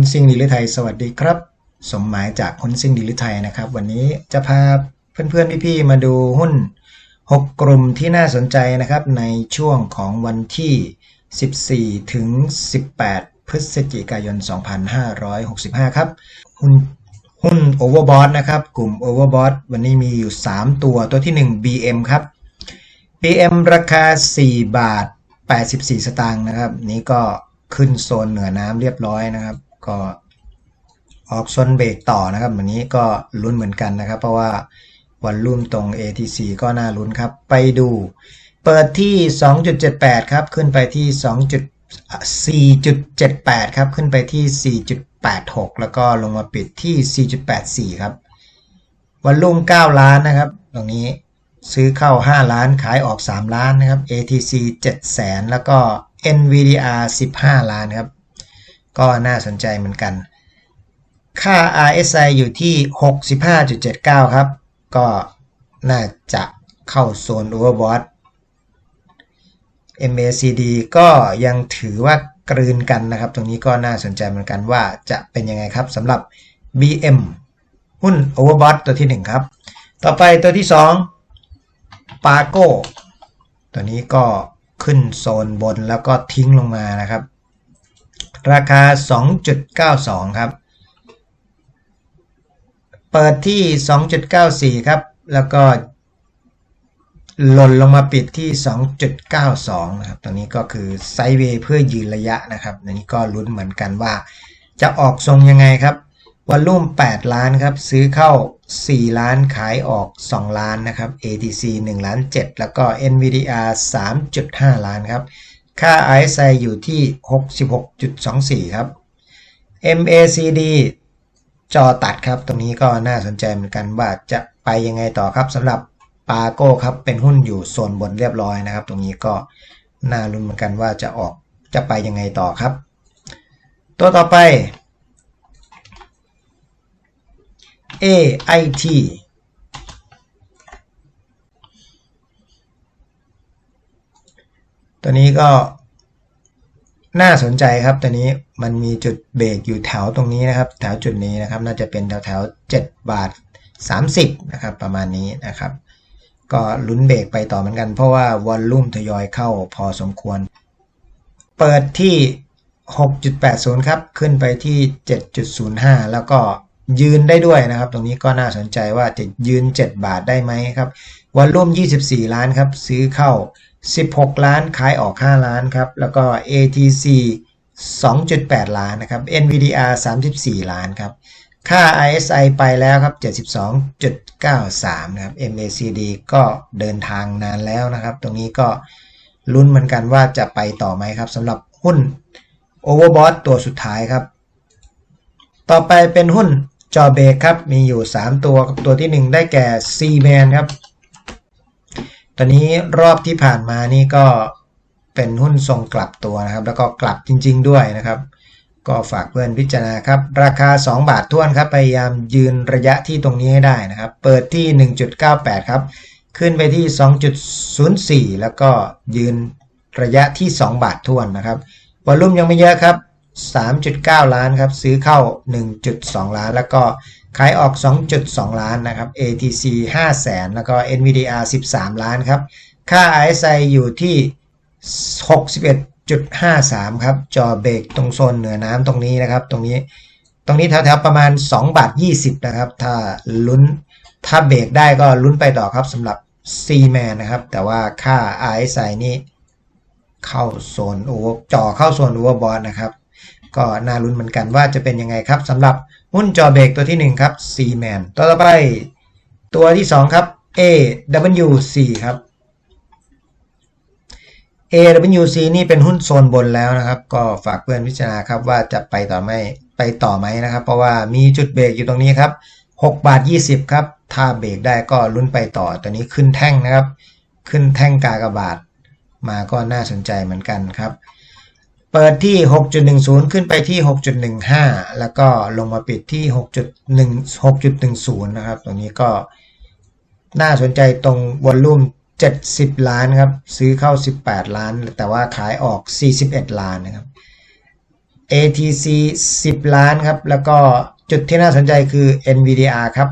คุณซิงดีลิไทยสวัสดีครับ สมหมายจากคุณซิงดีลิไทยนะครับ วันนี้จะพาเพื่อนๆพี่ๆมาดูหุ้น 6 กลุ่มที่น่าสนใจนะครับ ในช่วงของวันที่ 14 ถึง 18 พฤศจิกายน 2565 ครับ หุ้นหุ้น Overbought นะครับ กลุ่ม Overbought วันนี้มีอยู่ 3 ตัวตัวที่ 1 BM ครับ BM ราคา 4 บาท 84 สตางค์นะครับ นี้ก็ขึ้นโซนเหนือน้ำเรียบร้อยนะครับ ก็ออกซนเบรกต่อนะครับวันนี้ก็ลุ้นเหมือนกันนะครับ เพราะว่าวันรุ่มตรง ATC ก็น่าลุ้นครับ ไปดู เปิดที่ 2.78 ครับ ขึ้นไปที่ 4.78 ครับ ขึ้นไปที่ 4.86 แล้วก็ลงมาปิดที่ 4.84 ครับ วันรุ่ม 9 ล้านนะครับ ตรงนี้ซื้อเข้า 5 ล้านขายออก 3 ล้านนะครับ ATC 7แสนแล้วก็ NVDR 15 ล้านครับ ก็น่าสนใจเหมือนกัน ค่า RSI อยู่ที่ 65.79 ครับ ก็น่าจะเข้าโซน Overbought MACD ก็ยังถือว่ากลืนกันนะครับ ตรงนี้ก็น่าสนใจเหมือนกันว่าจะเป็นยังไงครับสำหรับ BM หุ้น Overbought ตัวที่ 1 ครับ ต่อไปตัวที่ 2 p a g o ตัวนี้ก็ขึ้นโซนบนแล้วก็ทิ้งลงมานะครับ ราคา 2.92 ครับ เปิดที่ 2.94 ครับ แล้วก็หล่นลงมาปิดที่ 2.92 นะครับตรงนี้ก็คือไซด์เวย์เพื่อยืนระยะนะครับอันนี้ก็ลุ้นเหมือนกันว่า จะออกทรงยังไงครับวันรุ่ม 8 ล้านครับ ซื้อเข้า 4 ล้านขายออก 2 ล้านนะครับ ATC 1 ล้าน 7 แล้วก็ NVDR 3.5 ล้านครับ ค่า RSI อยู่ที่ 66.24 ครับ MACD จอตัดครับ ตรงนี้ก็น่าสนใจเหมือนกันว่าจะไปยังไงต่อครับสำหรับปาโก้ครับ เป็นหุ้นอยู่โซนบนเรียบร้อยนะครับ ตรงนี้ก็น่าลุ้นเหมือนกันว่าจะออกจะไปยังไงต่อครับ ตัวต่อไป AIT ตัวนี้ก็น่าสนใจครับตัวนี้มันมีจุดเบรกอยู่แถวตรงนี้นะครับแถวจุดนี้นะครับ น่าจะเป็นแถวแถว7บาท 30นะครับประมาณนี้นะครับ ก็ลุ้นเบรกไปต่อเหมือนกัน เพราะว่าวอลลุ่มทยอยเข้าพอสมควร เปิดที่ 6.80 ครับ ขึ้นไปที่ 7.05 แล้วก็ยืนได้ด้วยนะครับ ตรงนี้ก็น่าสนใจว่าจะยืน 7 บาทได้ไหมครับวันร่ม 24 ล้านครับ ซื้อเข้า 16 ล้านขายออก 5 ล้านครับ แล้วก็ ATC 2.8 ล้านนะครับ NVDR 34 ล้านครับ ค่า ISI ไปแล้วครับ 72.93 นะครับ MACD ก็เดินทางนานแล้วนะครับ ตรงนี้ก็ลุ้นเหมือนกันว่าจะไปต่อไหมครับสำหรับหุ้น Overbought ตัวสุดท้ายครับ ต่อไปเป็นหุ้นจอเบกครับ มีอยู่ 3 ตัวตัวที่ 1 ได้แก่ C man ครับ ตอนนี้รอบที่ผ่านมานี่ก็เป็นหุ้นทรงกลับตัวนะครับ แล้วก็กลับจริง ๆ ด้วยนะครับ ก็ฝากเพื่อนพิจารณาครับ ราคา 2 บาทท้วนครับ พยายามยืนระยะที่ตรงนี้ให้ได้นะครับ เปิดที่ 1.98 ครับ ขึ้นไปที่ 2.04 แล้วก็ยืนระยะที่ 2 บาทท้วนนะครับวอลลุ่มยังไม่เยอะครับ 3.9 ล้านครับ ซื้อเข้า 1.2 ล้าน แล้วก็ ขายออก 2.2 ล้านนะครับ ATC 5แสนแล้วก็ NVDR 13 ล้านครับ ค่า RSI อยู่ที่ 61.53 ครับ จอเบรกตรงโซนเหนือน้ำตรงนี้นะครับ ตรงนี้ ตรงนี้แถวๆประมาณ 2 บาท 20 นะครับ ถ้าลุ้น ถ้าเบรกได้ก็ลุ้นไปต่อครับสำหรับ C man นะครับ แต่ว่าค่า RSI นี่เข้าโซนโอจอเข้าโซนโอเวอร์บอลนะครับ ก็น่าลุ้นเหมือนกันว่าจะเป็นยังไงครับสำหรับ หุ้นจอเบรกตัวที่ 1 ครับ C man ต่อไปตัวที่ 2 ครับ AWC ครับ AWC นี่เป็นหุ้นโซนบนแล้วนะครับ ก็ฝากเพื่อนพิจารณาครับว่าจะไปต่อไม่ไปต่อไหมนะครับ เพราะว่ามีจุดเบรกอยู่ตรงนี้ครับ6บาท20 ครับ ถ้าเบรกได้ก็ลุ้นไปต่อตัวนี้ขึ้นแท่งนะครับ ขึ้นแท่งกากบาทมาก็น่าสนใจเหมือนกันครับ เปิดที่ 6.10 ขึ้นไปที่ 6.15 แล้วก็ลงมาปิดที่ 6.1 6.10 นะครับ ตรงนี้ก็น่าสนใจตรงวอลลุ่ม 70 ล้านครับ ซื้อเข้า 18 ล้าน แต่ว่าขายออก 41 ล้านนะครับ ATC 10 ล้านครับ แล้วก็จุดที่น่าสนใจคือ NVDR ครับ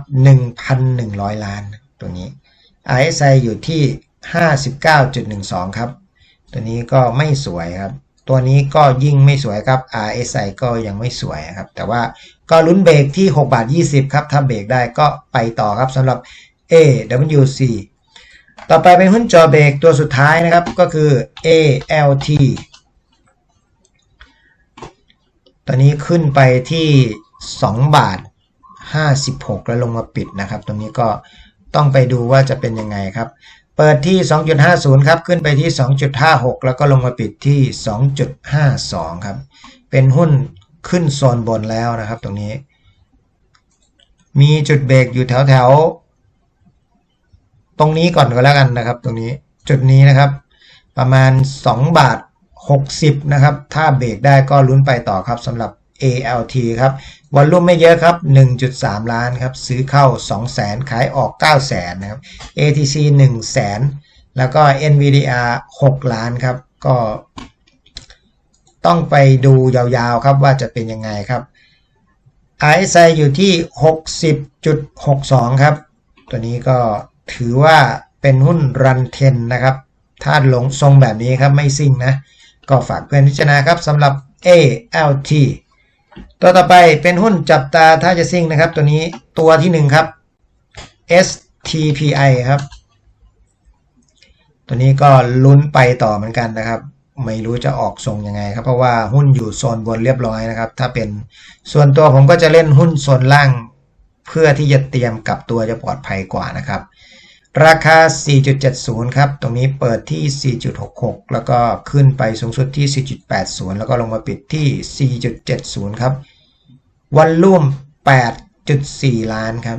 1,100 ล้านตัวนี้ RSI อยู่ที่ 59.12 ครับ ตัวนี้ก็ไม่สวยครับ ตัวนี้ก็ยิ่งไม่สวยครับ RSI ก็ยังไม่สวยครับ แต่ว่าก็ลุ้นเบรกที่6บาท20 ครับถ้าเบรกได้ก็ไปต่อครับสำหรับ AWC ต่อไปเป็นหุ้นจอเบรกตัวสุดท้ายนะครับก็คือ ALT ตอนนี้ขึ้นไปที่ 2 บาท 56 แล้วลงมาปิดนะครับ ตรงนี้ก็ต้องไปดูว่าจะเป็นยังไงครับ เปิดที่ 2.50 ครับ ขึ้นไปที่ 2.56 แล้วก็ลงมาปิดที่ 2.52 ครับ เป็นหุ้นขึ้นโซนบนแล้วนะครับตรงนี้ มีจุดเบรกอยู่แถวแถวตรงนี้ก่อนก็แล้วกันนะครับ ตรงนี้จุดนี้นะครับ ประมาณ 2 บาท 60 นะครับ ถ้าเบรกได้ก็ลุ้นไปต่อครับสำหรับ ALT ครับวอลลุ่มไม่เยอะครับ 1.3 ล้านครับ ซื้อเข้า 200,000 ขายออก 900,000 นะครับ ATC 100,000 แล้วก็ NVDR 6 ล้านครับ ก็ต้องไปดูยาวๆครับว่าจะเป็นยังไงครับ RSI อยู่ที่ 60.62 ครับ ตัวนี้ก็ถือว่าเป็นหุ้นรันเทนนะครับถ้าหลงทรงแบบนี้ครับไม่ซิ่งนะ ก็ฝากเพื่อนพิจารณาครับสำหรับ ALT ตัวต่อไปเป็นหุ้นจับตาถ้าจะซิ่งนะครับ ตัวนี้ตัวที่หนึ่งครับ STPI ครับ ตัวนี้ก็ลุ้นไปต่อเหมือนกันนะครับ ไม่รู้จะออกทรงยังไงครับ เพราะว่าหุ้นอยู่โซนบนเรียบร้อยนะครับ ถ้าเป็นส่วนตัวผมก็จะเล่นหุ้นโซนล่าง เพื่อที่จะเตรียมกับตัวจะปลอดภัยกว่านะครับ ราคา 4.70 ครับ ตรงนี้เปิดที่ 4.66 แล้วก็ขึ้นไปสูงสุดที่ 4.80 แล้วก็ลงมาปิดที่ 4.70 ครับ วันลุ่ม 8.4 ล้านครับ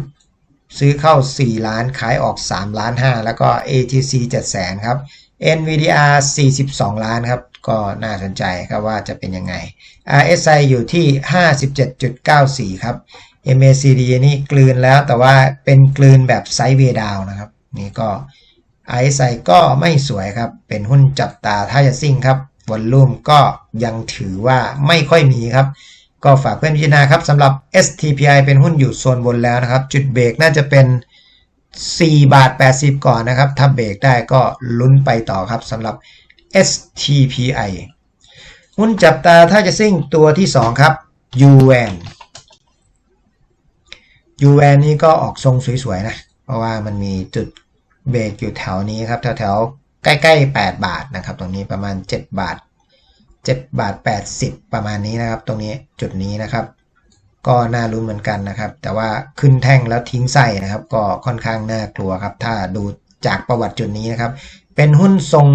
ซื้อเข้า 4 ล้าน ขายออก 3 ล้าน 5 แล้วก็ ATC 700,000ครับ NVDR 42 ล้านครับ ก็น่าสนใจครับว่าจะเป็นยังไง RSI อยู่ที่ 57.94 ครับ MACD นี่กลืนแล้วแต่ว่าเป็นกลืนแบบไซด์เวดาวนะครับ นี่ก็ RSI ก็ไม่สวยครับ เป็นหุ้นจับตาถ้าจะซิ่งครับวอลลุ่มก็ยังถือว่าไม่ค่อยมีครับ ก็ฝากเพื่อนพิจารณาครับสำหรับ STPI เป็นหุ้นอยู่โซนบนแล้วนะครับ จุดเบรกน่าจะเป็น 4 บาท 80 ก่อนนะครับ ถ้าเบรกได้ก็ลุ้นไปต่อครับสำหรับ STPI หุ้นจับตาถ้าจะซิ่งตัวที่ 2 ครับ UN UN นี่ก็ออกทรงสวยๆนะ เพราะว่ามันมีจุดเบรกอยู่แถวนี้ครับ แถวๆใกล้ๆ 8 บาทนะครับ ตรงนี้ประมาณ 7 บาท 7 บาท 80 ประมาณนี้นะครับ ตรงนี้จุดนี้นะครับ ก็น่าลุ้นเหมือนกันนะครับ แต่ว่าขึ้นแท่งแล้วทิ้งไส้นะครับ ก็ค่อนข้างน่ากลัวครับ ถ้าดูจากประวัติจุดนี้นะครับ เป็นหุ้นทรง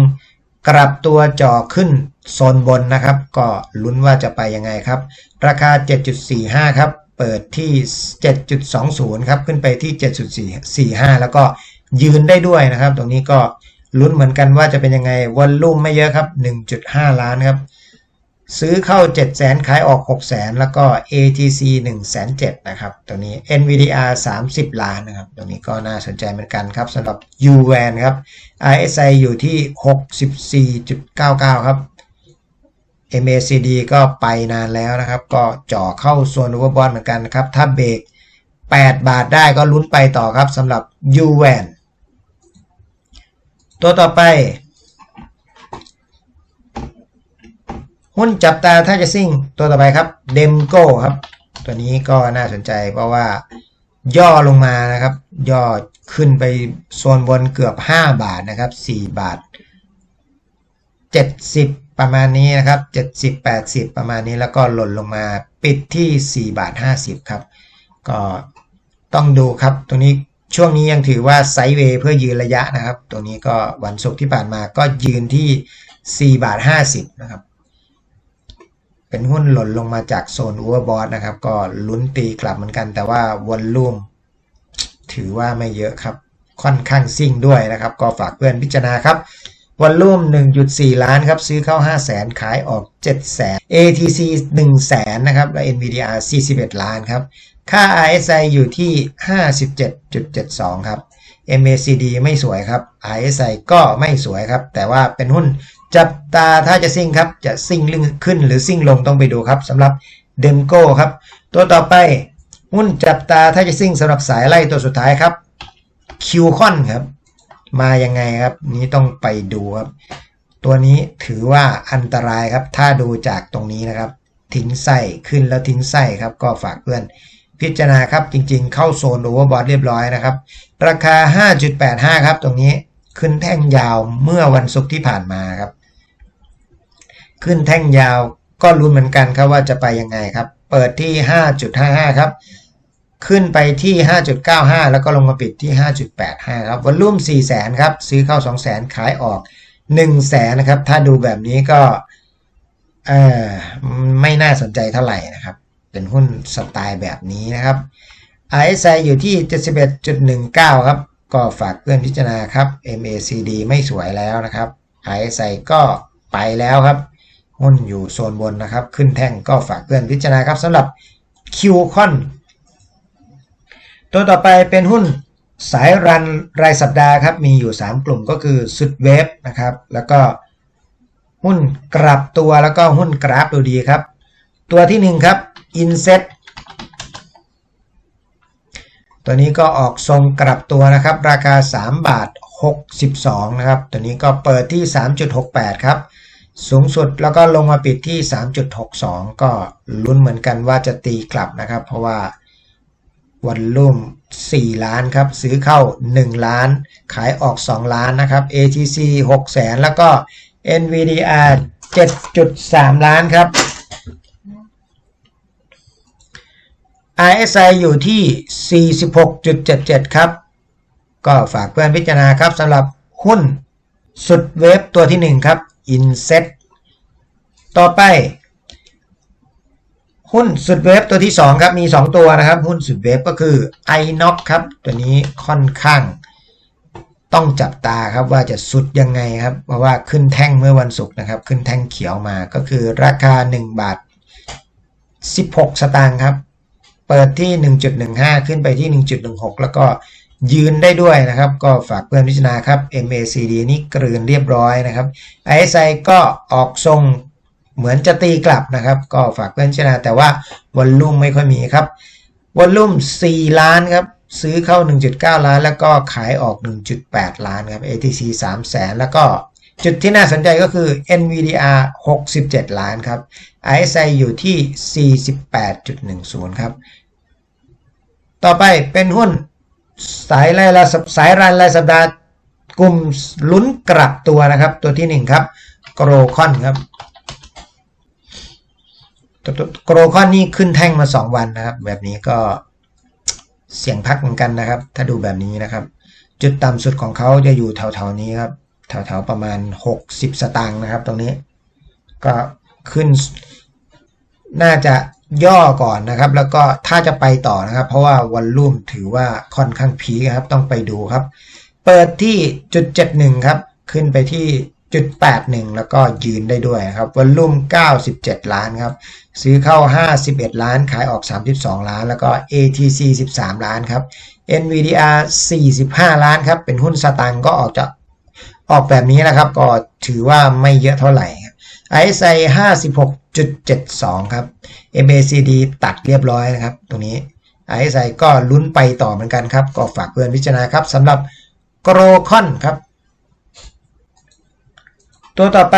กลับตัวจ่อขึ้นโซนบนนะครับ ก็ลุ้นว่าจะไปยังไงครับ ราคา 7.45 ครับ เปิดที่ 7.20 ครับ ขึ้นไปที่ 7.45 แล้วก็ยืนได้ด้วยนะครับ ตรงนี้ก็ลุ้นเหมือนกันว่าจะเป็นยังไงวอลลุ่มไม่เยอะครับ 1.5 ล้านครับ ซื้อเข้า 7 0 0 0 0ขายออก 6 0 0 0 0แล้วก็ ATC 1 7 0 0 0นะครับ ตัวนี้ NVDR 30 ล้านนะครับ ตัวนี้ก็น่าสนใจเหมือนกันครับสำหรับ UVAN ครับ RSI อยู่ที่ 64.99 ครับ MACD ก็ไปนานแล้วนะครับ ก็จ่อเข้าโซน Overbought เหมือนกันนะครับ ถ้าเบรก 8 บาทได้ก็ลุ้นไปต่อครับสำหรับ UVAN ตัวต่อไป หุ้นจับตาถ้าจะซิ่ง ตัวต่อไปครับเดมโก้ครับ ตัวนี้ก็น่าสนใจเพราะว่าย่อลงมานะครับ ย่อขึ้นไปโซนบนเกือบ 5 บาทนะครับ 4 บาท 70 ประมาณนี้นะครับ 70 80 ประมาณนี้แล้วก็หล่นลงมาปิดที่ 4 บาท 50 ครับ ก็ต้องดูครับตรงนี้ช่วงนี้ยังถือว่าไซด์เวย์เพื่อยืนระยะนะครับ ตรงนี้ก็วันศุกร์ที่ผ่านมาก็ยืนที่ 4 บาท 50 นะครับ เป็นหุ้นหล่นลงมาจากโซนอ v เวอร์บอทนะครับ ก็ลุ้นตีกลับเหมือนกัน แต่ว่าวอลลุ่มถือว่าไม่เยอะครับ ค่อนข้างซิ่งด้วยนะครับ ก็ฝากเพื่อนพิจารณาครับ วอลลุ่ม1.4 ล้านครับ ซื้อเข้า 5 0 0 0 0 0ขายออก 7 0 0 0 0 ATC 1 0 0 0 0 0นะครับ และ NVDR 41 ล้านครับ ค่า RSI อยู่ที่ 57.72 ครับ MACD ไม่สวยครับ RSI ก็ไม่สวยครับ แต่ว่าเป็นหุ้นจับตาถ้าจะซิ่งครับ จะซิ่งลึงขึ้นหรือซิ่งลงต้องไปดูครับสำหรับเดมโก้ครับ ตัวต่อไปหุ้นจับตาถ้าจะซิ่งสำหรับสายไล่ตัวสุดท้ายครับคิวคอนครับ มายังไงครับ นี้ต้องไปดูครับ ตัวนี้ถือว่าอันตรายครับ ถ้าดูจากตรงนี้นะครับ ทิ้งไส้ขึ้นแล้วทิ้งไส้ครับ ก็ฝากเพื่อนพิจารณาครับ จริงๆ เข้าโซนโอเวอร์บอทเรียบร้อยนะครับ ราคา 5.85 ครับ ตรงนี้ขึ้นแท่งยาวเมื่อวันศุกร์ที่ผ่านมาครับ ขึ้นแท่งยาวก็รุ้นเหมือนกันครับว่าจะไปยังไงครับ เปิดที่ 5.55 ครับ ขึ้นไปที่ 5.95 แล้วก็ลงมาปิดที่ 5.85 ครับวอลลุ่ม4 0 0 0 0ครับซื้อเข้า 2 0 0 0 0ขายออก1 0 0 0 0 0นะครับ ถ้าดูแบบนี้ก็เออไม่น่าสนใจเท่าไหร่นะครับ เป็นหุ้นสไตล์แบบนี้นะครับ RSI อยู่ที่ 71.19 ครับ ก็ฝากเพื่อนพิจารณาครับ MACD ไม่สวยแล้วนะครับ RSI ก็ไปแล้วครับหุ้นอยู่โซนบนนะครับ ขึ้นแท่งก็ฝากเพื่อนพิจารณาครับสำหรับ q c o n ตัวต่อไปเป็นหุ้นสายรันรายสัปดาห์ครับมีอยู่ 3 กลุ่มก็คือสุดเวฟนะครับแล้วก็หุ้นกลับตัวแล้วก็หุ้นกราฟดูดีครับ ตัวที่ 1 ครับ Inset ตัวนี้ก็ออกทรงกลับตัวนะครับ ราคา 3 บาท 62 นะครับ ตัวนี้ก็เปิดที่ 3.68 ครับ สูงสุดแล้วก็ลงมาปิดที่ 3.62 ก็ลุ้นเหมือนกันว่าจะตีกลับนะครับ เพราะว่า วันลุ่ม 4 ล้านครับ ซื้อเข้า 1 ล้าน ขายออก 2 ล้านนะครับ ATC 6แสนแล้วก็ NVDR 7.3 ล้านครับ RSI อยู่ที่ 46.77 ครับ ก็ฝากเพื่อนพิจารณาครับสำหรับหุ้นสุดเวฟตัวที่ 1 ครับ Inset ต่อไป หุ้นสุดเวฟตัวที่ 2 ครับ มี 2 ตัวนะครับ หุ้นสุดเวฟก็คือ iNox ครับ ตัวนี้ค่อนข้างต้องจับตาครับว่าจะสุดยังไงครับ เพราะว่าขึ้นแท่งเมื่อวันศุกร์นะครับ ขึ้นแท่งเขียวมาก็คือราคา 1 บาท 16 สตางค์ครับ เปิดที่ 1.15 ขึ้นไปที่ 1.16 แล้วก็ยืนได้ด้วยนะครับ ก็ฝากเพื่อนพิจารณาครับ MACD นี่กลืนเรียบร้อยนะครับ RSI ก็ออกทรง เหมือนจะตีกลับนะครับ ก็ฝากเพื่อนพิจารณาแต่ว่าวอลลุ่มไม่ค่อยมีครับวอลลุ่ม 4 ล้านครับ ซื้อเข้า 1.9 ล้าน แล้วก็ขายออก 1.8 ล้านครับ ATC 3แสนแล้วก็จุดที่น่าสนใจก็คือ NVDR 67 ล้านครับ RSI อยู่ที่ 48.10 ครับ ต่อไปเป็นหุ้นสายรายละสายรันรายสัปดาห์กลุ่มลุ้นกลับตัวนะครับ ตัวที่ 1 ครับ โกรคอนครับ โกรคอนนี่ขึ้นแท่งมา2วันนะครับ แบบนี้ก็เสี่ยงพักเหมือนกันนะครับ ถ้าดูแบบนี้นะครับ จุดต่ำสุดของเขาจะอยู่แถวๆนี้ครับ แถวๆประมาณ 60 สตางค์นะครับ ตรงนี้ ก็ขึ้นน่าจะย่อก่อนนะครับ แล้วก็ถ้าจะไปต่อนะครับ เพราะว่าวอลลุ่มถือว่าค่อนข้างพีครับ ต้องไปดูครับ เปิดที่จุด 71 ครับ ขึ้นไปที่ จุด81 แล้วก็ยืนได้ด้วยครับวอลลุ่ม 97 ล้านครับ ซื้อเข้า 51 ล้าน ขายออก 32 ล้าน แล้วก็ ATC 13 ล้านครับ NVDR 45 ล้านครับ เป็นหุ้นสตังก็ออกจะออกแบบนี้นะครับ ก็ถือว่าไม่เยอะเท่าไหร่ RSI 56.72 ครับ MACD ตัดเรียบร้อยนะครับ ตรงนี้ RSI ก็ลุ้นไปต่อเหมือนกันครับ ก็ฝากเพื่อนพิจารณาครับสำหรับโกรคอนครับ ตัวต่อไป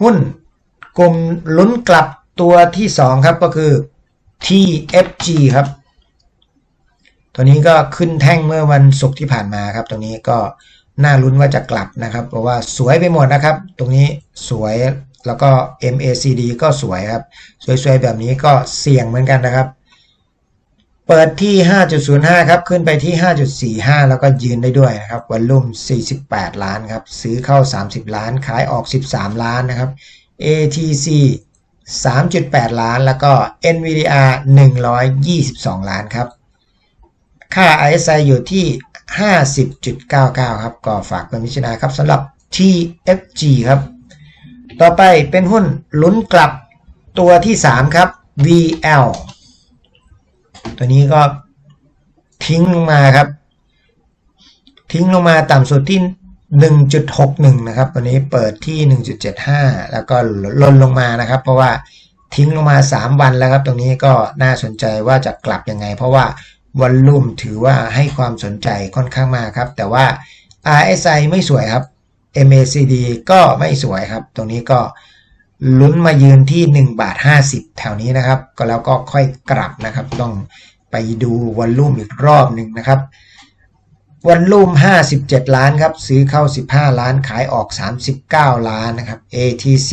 หุ้นกลุ่มลุ้นกลับตัวที่2ครับก็คือ TFG ครับ ตัวนี้ก็ขึ้นแท่งเมื่อวันศุกร์ที่ผ่านมาครับตรงนี้ก็น่าลุ้นว่าจะกลับนะครับ เพราะว่าสวยไปหมดนะครับ ตรงนี้สวยแล้วก็ MACD ก็สวยครับ สวยๆแบบนี้ก็เสี่ยงเหมือนกันนะครับ เปิดที่ 5.05 ครับ ขึ้นไปที่ 5.45 แล้วก็ยืนได้ด้วยนะครับวันลุ่ม 48 ล้านครับ ซื้อเข้า 30 ล้าน ขายออก 13 ล้านนะครับ ATC 3.8 ล้าน แล้วก็ NVDR 122 ล้านครับ ค่า RSI อยู่ที่ 50.99 ครับ ก็ฝากเป็นวิจารณาครับสำหรับ TFG ครับ ต่อไปเป็นหุ้นลุ้นกลับตัวที่ 3 ครับ VL ตัวนี้ก็ทิ้งลงมาครับ ทิ้งลงมาต่ำสุดที่ 1.61 นะครับ ตัวนี้เปิดที่ 1.75 แล้วก็ลดลงมานะครับ เพราะว่าทิ้งลงมา 3 วันแล้วครับ ตรงนี้ก็น่าสนใจว่าจะกลับยังไง เพราะว่าวอลลุ่มถือว่าให้ความสนใจค่อนข้างมากครับ แต่ว่า RSI ไม่สวยครับ MACD ก็ไม่สวยครับ ตรงนี้ก็ ลุ้นมายืนที่1บาท50 แถวนี้นะครับ ก็แล้วก็ค่อยกลับนะครับ ต้องไปดูวอลลุ่มอีกรอบหนึ่งนะครับ วันลุ่ม 57 ล้านครับ ซื้อเข้า 15 ล้านขายออก 39 ล้านนะครับ ATC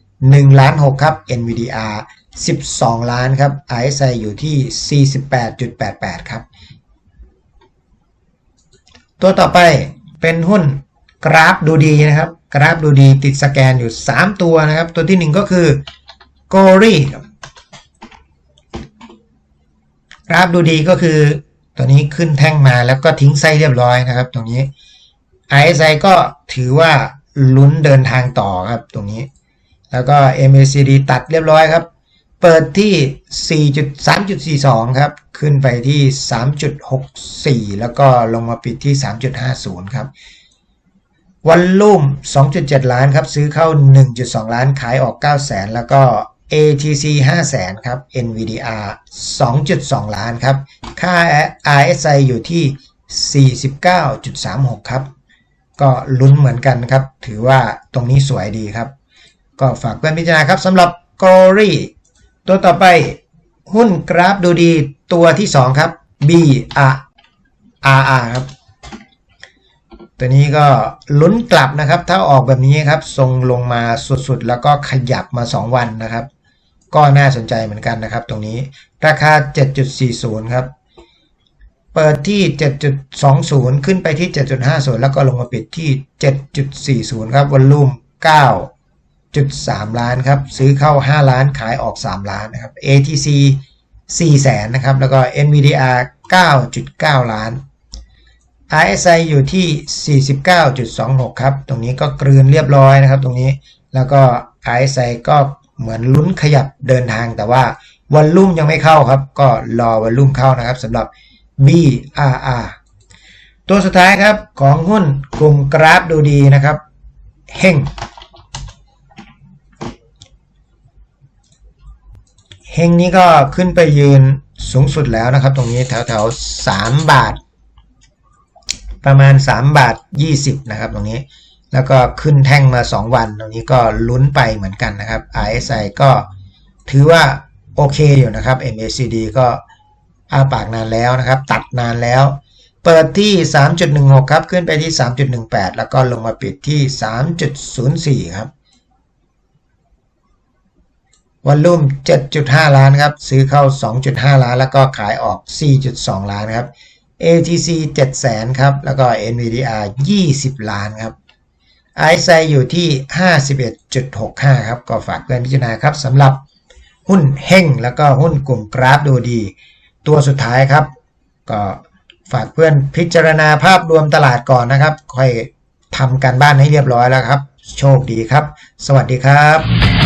1 ล้าน 6 ครับ NVDR 12 ล้านครับ RSI อยู่ที่ 48.88 ครับ ตัวต่อไปเป็นหุ้น กราฟดูดีนะครับ กราฟดูดีติดสแกนอยู่ 3 ตัวนะครับ ตัวที่ 1 ก็คือ g o r y กราฟดูดีก็คือ ตัวนี้ขึ้นแท่งมาแล้วก็ทิ้งไส้เรียบร้อยนะครับ ตรงนี้ RSI ก็ถือว่าลุ้นเดินทางต่อครับตรงนี้ แล้วก็ MACD ตัดเรียบร้อยครับ เปิดที่ 4.3.42 ครับ ขึ้นไปที่ 3.64 แล้วก็ลงมาปิดที่ 3.50 ครับ วันลุ่ม 2.7 ล้านครับ ซื้อเข้า 1.2 ล้าน ขายออก9 0 0 0 0แล้วก็ ATC 5 0 0 0 0ครับ NVDR 2.2 ล้านครับ ค่า RSI อยู่ที่ 49.36 ครับ ก็ลุ้นเหมือนกันครับ ถือว่าตรงนี้สวยดีครับ ก็ฝากเพื่อนพิจารณาครับสำหรับ g o r y ตัวต่อไปหุ้นกราฟดูดีตัวที่ 2 ครับ BRR ครับ ตัวนี้ก็ลุ้นกลับนะครับ ถ้าออกแบบนี้ครับ ทรงลงมาสุดๆ แล้วก็ขยับมา 2 วันนะครับ ก็น่าสนใจเหมือนกันนะครับ ตรงนี้ราคา 7.40 ครับ เปิดที่ 7.20 ขึ้นไปที่ 7.50 แล้วก็ลงมาปิดที่ 7.40 ครับวอลลุ่ม 9.3 ล้านครับ ซื้อเข้า 5 ล้านขายออก 3 ล้านนะครับ ATC 4แสนนะครับ แล้วก็ NVDR 9.9 ล้าน RSI อยู่ที่ 49.26 ครับ ตรงนี้ก็กลืนเรียบร้อยนะครับ ตรงนี้ แล้วก็ RSI ก็เหมือนลุ้นขยับเดินทางแต่ว่าวอลลุ่มยังไม่เข้าครับ ก็รอวอลลุ่มเข้านะครับสำหรับ BRR ตัวสุดท้ายครับของหุ้นกลุ่มกราฟดูดีนะครับ เฮงเฮงนี้ก็ขึ้นไปยืนสูงสุดแล้วนะครับ ตรงนี้แถวแถวสามบาท ประมาณ 3 บาท 20 นะครับตรงนี้ แล้วก็ขึ้นแท่งมา 2 วัน ตรงนี้ก็ลุ้นไปเหมือนกันนะครับ RSI ก็ถือว่าโอเคอยู่นะครับ MACD ก็อ้าปากนานแล้วนะครับ ตัดนานแล้ว เปิดที่ 3.16 ครับ ขึ้นไปที่ 3.18 แล้วก็ลงมาปิดที่ 3.04 ครับวันลุ่ม 7.5 ล้านครับ ซื้อเข้า 2.5 ล้าน แล้วก็ขายออก 4.2 ล้านครับ ATC 700,000ครับ แล้วก็ NVDR 20 ล้านครับ RSI อยู่ที่ 51.65 ครับ ก็ฝากเพื่อนพิจารณาครับสำหรับหุ้นเฮ่งแล้วก็หุ้นกลุ่มกราฟดูดี ตัวสุดท้ายครับ ก็ฝากเพื่อนพิจารณาภาพรวมตลาดก่อนนะครับ ค่อยทำการบ้านให้เรียบร้อยแล้วครับ โชคดีครับ สวัสดีครับ